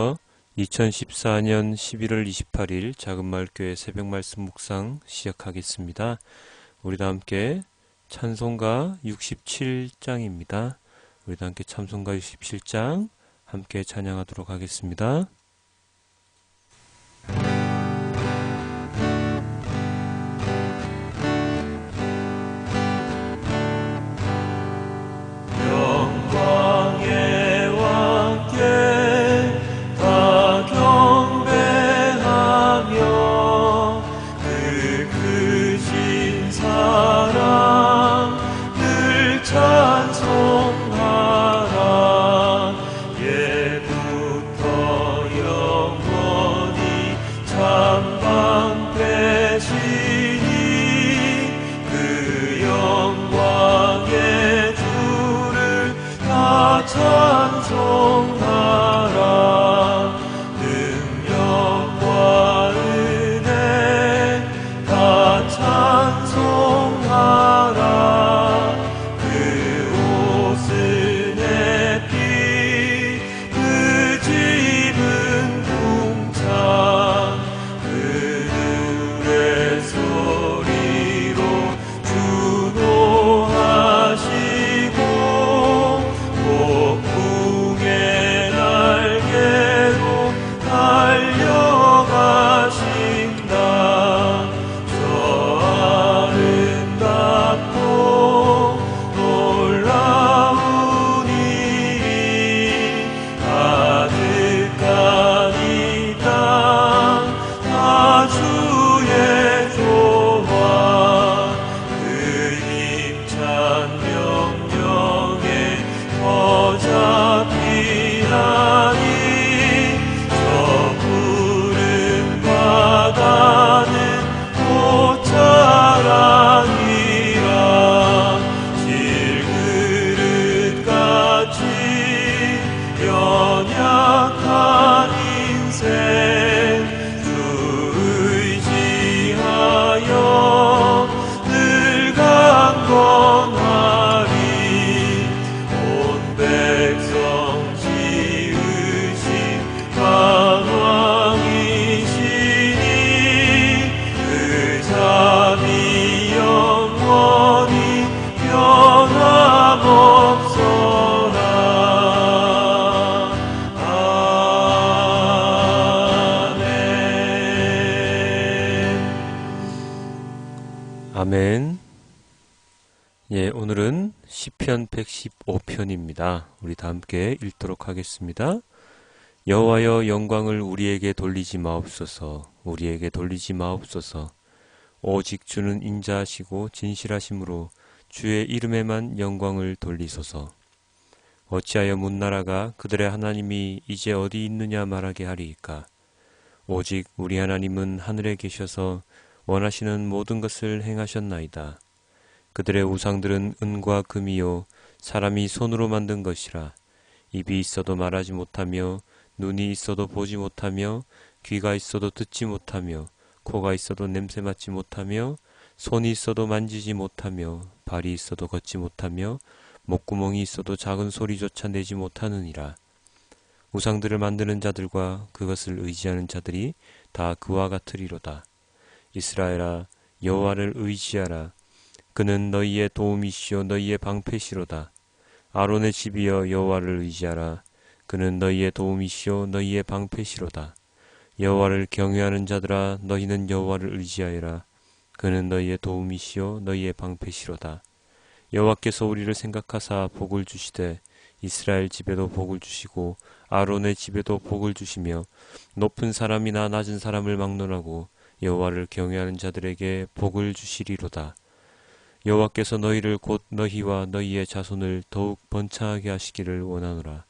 지금부터 2014년 11월 28일 작은마을교회 새벽 말씀 묵상 시작하겠습니다. 우리 다 함께 찬송가 67장입니다. 우리 다 함께 찬송가 67장 함께 찬양하도록 하겠습니다. 시편 115편입니다. 우리 다 함께 읽도록 하겠습니다. 여호와여 영광을 우리에게 돌리지 마옵소서. 우리에게 돌리지 마옵소서. 오직 주는 인자하시고 진실하심으로 주의 이름에만 영광을 돌리소서. 어찌하여 문나라가 그들의 하나님이 이제 어디 있느냐 말하게 하리이까. 오직 우리 하나님은 하늘에 계셔서 원하시는 모든 것을 행하셨나이다. 그들의 우상들은 은과 금이요 사람이 손으로 만든 것이라. 입이 있어도 말하지 못하며 눈이 있어도 보지 못하며 귀가 있어도 듣지 못하며 코가 있어도 냄새 맡지 못하며 손이 있어도 만지지 못하며 발이 있어도 걷지 못하며 목구멍이 있어도 작은 소리조차 내지 못하느니라. 우상들을 만드는 자들과 그것을 의지하는 자들이 다 그와 같으리로다. 이스라엘아 여호와를 의지하라 그는 너희의 도움이시요 너희의 방패시로다. 아론의 집이여 여호와를 의지하라. 그는 너희의 도움이시요 너희의 방패시로다. 여호와를 경외하는 자들아 너희는 여호와를 의지하여라. 그는 너희의 도움이시요 너희의 방패시로다. 여호와께서 우리를 생각하사 복을 주시되 이스라엘 집에도 복을 주시고 아론의 집에도 복을 주시며 높은 사람이나 낮은 사람을 막론하고 여호와를 경외하는 자들에게 복을 주시리로다. 여호와께서 너희를 곧 너희와 너희의 자손을 더욱 번창하게 하시기를 원하노라.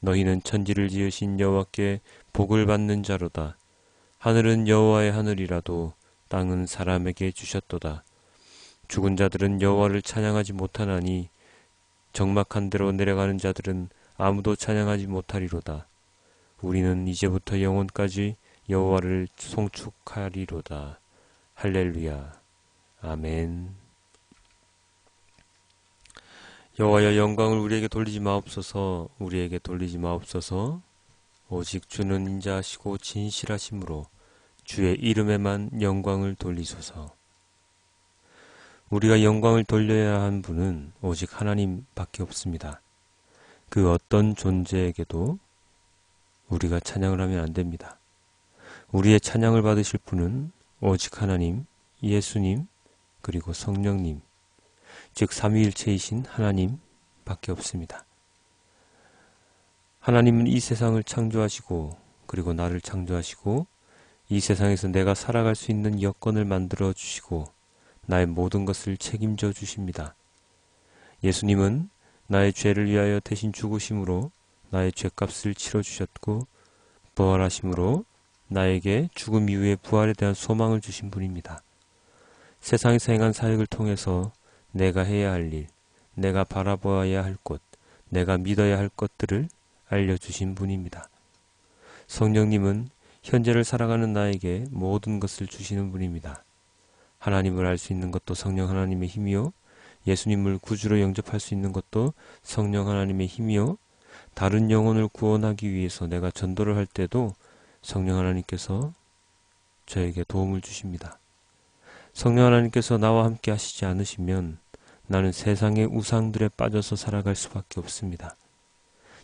너희는 천지를 지으신 여호와께 복을 받는 자로다. 하늘은 여호와의 하늘이라도 땅은 사람에게 주셨도다. 죽은 자들은 여호와를 찬양하지 못하나니 적막한 데로 내려가는 자들은 아무도 찬양하지 못하리로다. 우리는 이제부터 영원까지 여호와를 송축하리로다. 할렐루야. 아멘. 여호와여 영광을 우리에게 돌리지 마옵소서. 우리에게 돌리지 마옵소서. 오직 주는 인자하시고 진실하심으로 주의 이름에만 영광을 돌리소서. 우리가 영광을 돌려야 한 분은 오직 하나님밖에 없습니다. 그 어떤 존재에게도 우리가 찬양을 하면 안 됩니다. 우리의 찬양을 받으실 분은 오직 하나님, 예수님, 그리고 성령님, 즉 삼위일체이신 하나님 밖에 없습니다. 하나님은 이 세상을 창조하시고 그리고 나를 창조하시고 이 세상에서 내가 살아갈 수 있는 여건을 만들어 주시고 나의 모든 것을 책임져 주십니다. 예수님은 나의 죄를 위하여 대신 죽으심으로 나의 죄값을 치러 주셨고 부활하심으로 나에게 죽음 이후의 부활에 대한 소망을 주신 분입니다. 세상에서 행한 사역을 통해서 내가 해야 할 일, 내가 바라보아야 할 곳, 내가 믿어야 할 것들을 알려주신 분입니다. 성령님은 현재를 살아가는 나에게 모든 것을 주시는 분입니다. 하나님을 알 수 있는 것도 성령 하나님의 힘이요. 예수님을 구주로 영접할 수 있는 것도 성령 하나님의 힘이요. 다른 영혼을 구원하기 위해서 내가 전도를 할 때도 성령 하나님께서 저에게 도움을 주십니다. 성령 하나님께서 나와 함께 하시지 않으시면 나는 세상의 우상들에 빠져서 살아갈 수밖에 없습니다.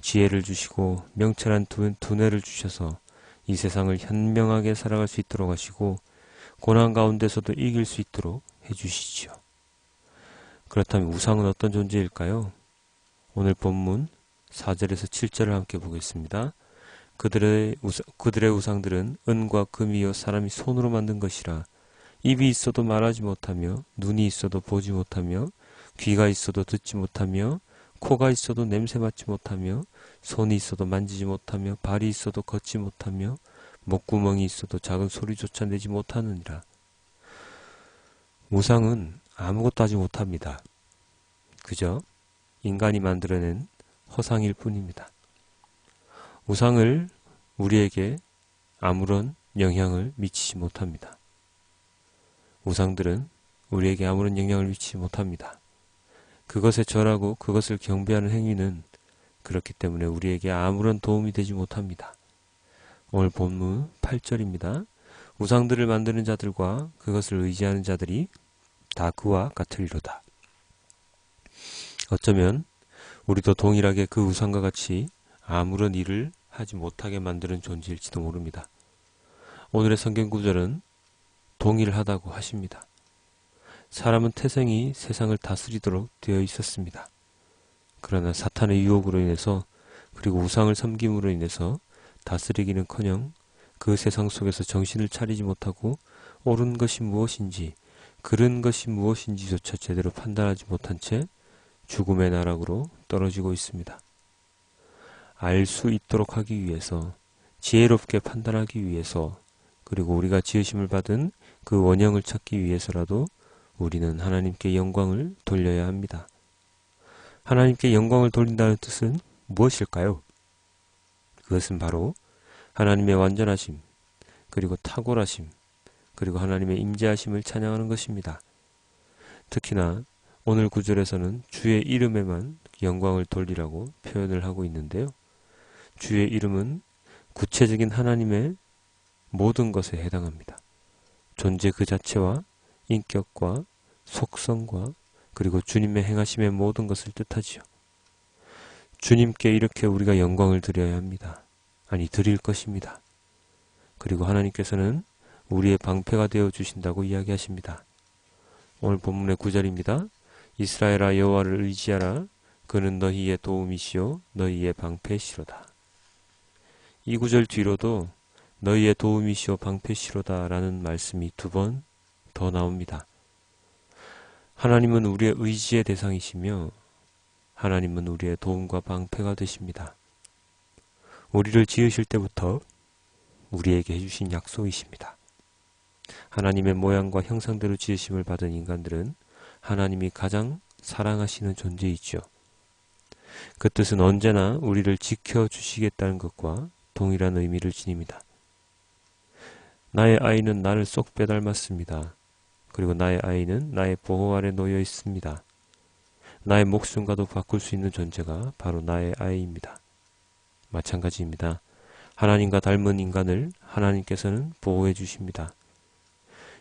지혜를 주시고 명철한 두뇌를 주셔서 이 세상을 현명하게 살아갈 수 있도록 하시고 고난 가운데서도 이길 수 있도록 해주시지요. 그렇다면 우상은 어떤 존재일까요? 오늘 본문 4절에서 7절을 함께 보겠습니다. 그들의, 우상, 그들의 우상들은 은과 금이요 사람이 손으로 만든 것이라 입이 있어도 말하지 못하며 눈이 있어도 보지 못하며 귀가 있어도 듣지 못하며 코가 있어도 냄새 맡지 못하며 손이 있어도 만지지 못하며 발이 있어도 걷지 못하며 목구멍이 있어도 작은 소리조차 내지 못하느니라. 우상은 아무것도 하지 못합니다. 그저 인간이 만들어낸 허상일 뿐입니다. 우상을 우리에게 아무런 영향을 미치지 못합니다. 우상들은 우리에게 아무런 영향을 미치지 못합니다. 그것에 절하고 그것을 경배하는 행위는 그렇기 때문에 우리에게 아무런 도움이 되지 못합니다. 오늘 본문 8절입니다. 우상들을 만드는 자들과 그것을 의지하는 자들이 다 그와 같으리로다. 어쩌면 우리도 동일하게 그 우상과 같이 아무런 일을 하지 못하게 만드는 존재일지도 모릅니다. 오늘의 성경 구절은 동일하다고 하십니다. 사람은 태생이 세상을 다스리도록 되어 있었습니다. 그러나 사탄의 유혹으로 인해서 그리고 우상을 섬김으로 인해서 다스리기는커녕 그 세상 속에서 정신을 차리지 못하고 옳은 것이 무엇인지 그른 것이 무엇인지조차 제대로 판단하지 못한 채 죽음의 나락으로 떨어지고 있습니다. 알 수 있도록 하기 위해서 지혜롭게 판단하기 위해서 그리고 우리가 지으심을 받은 그 원형을 찾기 위해서라도 우리는 하나님께 영광을 돌려야 합니다. 하나님께 영광을 돌린다는 뜻은 무엇일까요? 그것은 바로 하나님의 완전하심, 그리고 탁월하심, 그리고 하나님의 임재하심을 찬양하는 것입니다. 특히나 오늘 구절에서는 주의 이름에만 영광을 돌리라고 표현을 하고 있는데요. 주의 이름은 구체적인 하나님의 모든 것에 해당합니다. 존재 그 자체와 인격과 속성과 그리고 주님의 행하심의 모든 것을 뜻하지요. 주님께 이렇게 우리가 영광을 드려야 합니다. 아니, 드릴 것입니다. 그리고 하나님께서는 우리의 방패가 되어 주신다고 이야기하십니다. 오늘 본문의 구절입니다. 이스라엘아 여호와를 의지하라. 그는 너희의 도움이시요 너희의 방패시로다. 이 구절 뒤로도 너희의 도움이시오 방패시로다라는 말씀이 두 번 더 나옵니다. 하나님은 우리의 의지의 대상이시며 하나님은 우리의 도움과 방패가 되십니다. 우리를 지으실 때부터 우리에게 해주신 약속이십니다. 하나님의 모양과 형상대로 지으심을 받은 인간들은 하나님이 가장 사랑하시는 존재이죠. 그 뜻은 언제나 우리를 지켜주시겠다는 것과 동일한 의미를 지닙니다. 나의 아이는 나를 쏙 빼닮았습니다. 그리고 나의 아이는 나의 보호 아래 놓여 있습니다. 나의 목숨과도 바꿀 수 있는 존재가 바로 나의 아이입니다. 마찬가지입니다. 하나님과 닮은 인간을 하나님께서는 보호해 주십니다.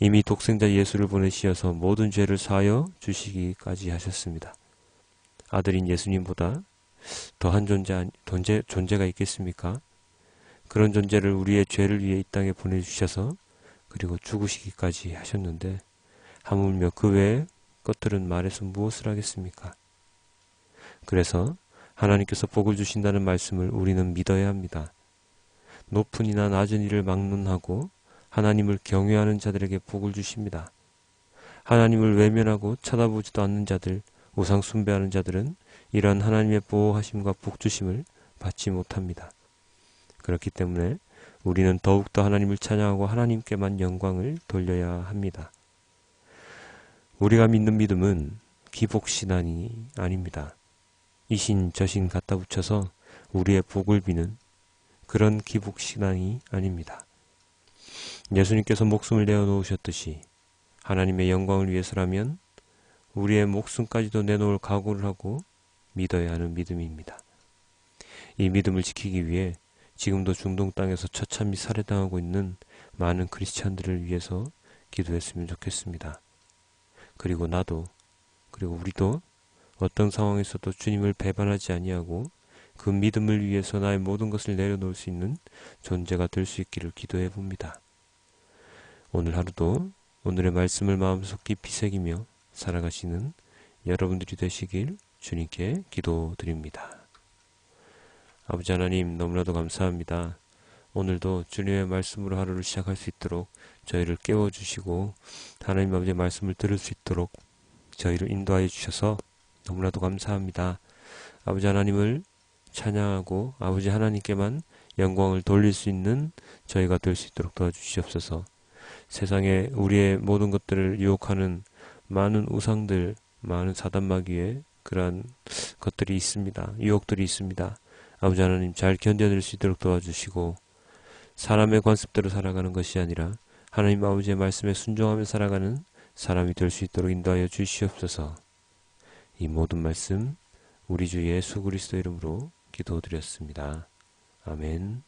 이미 독생자 예수를 보내시어서 모든 죄를 사하여 주시기까지 하셨습니다. 아들인 예수님보다 더한 존재, 존재, 존재가 있겠습니까? 그런 존재를 우리의 죄를 위해 이 땅에 보내주셔서 그리고 죽으시기까지 하셨는데 하물며 그 외의 것들은 말해서 무엇을 하겠습니까? 그래서 하나님께서 복을 주신다는 말씀을 우리는 믿어야 합니다. 높은 이나 낮은 이를 막론하고 하나님을 경외하는 자들에게 복을 주십니다. 하나님을 외면하고 쳐다보지도 않는 자들, 우상 숭배하는 자들은 이러한 하나님의 보호하심과 복주심을 받지 못합니다. 그렇기 때문에 우리는 더욱더 하나님을 찬양하고 하나님께만 영광을 돌려야 합니다. 우리가 믿는 믿음은 기복신앙이 아닙니다. 이신 저신 갖다 붙여서 우리의 복을 비는 그런 기복신앙이 아닙니다. 예수님께서 목숨을 내어 놓으셨듯이 하나님의 영광을 위해서라면 우리의 목숨까지도 내놓을 각오를 하고 믿어야 하는 믿음입니다. 이 믿음을 지키기 위해 지금도 중동 땅에서 처참히 살해당하고 있는 많은 크리스찬들을 위해서 기도했으면 좋겠습니다. 그리고 나도 그리고 우리도 어떤 상황에서도 주님을 배반하지 아니하고 그 믿음을 위해서 나의 모든 것을 내려놓을 수 있는 존재가 될 수 있기를 기도해 봅니다. 오늘 하루도 오늘의 말씀을 마음속 깊이 새기며 살아가시는 여러분들이 되시길 주님께 기도드립니다. 아버지 하나님 너무나도 감사합니다. 오늘도 주님의 말씀으로 하루를 시작할 수 있도록 저희를 깨워주시고 하나님 아버지의 말씀을 들을 수 있도록 저희를 인도하여 주셔서 너무나도 감사합니다. 아버지 하나님을 찬양하고 아버지 하나님께만 영광을 돌릴 수 있는 저희가 될 수 있도록 도와주시옵소서. 세상에 우리의 모든 것들을 유혹하는 많은 우상들, 많은 사단마귀의 그러한 것들이 있습니다. 유혹들이 있습니다. 아버지 하나님 잘 견뎌낼 수 있도록 도와주시고 사람의 관습대로 살아가는 것이 아니라 하나님 아버지의 말씀에 순종하며 살아가는 사람이 될 수 있도록 인도하여 주시옵소서. 이 모든 말씀 우리 주 예수 그리스도 이름으로 기도드렸습니다. 아멘.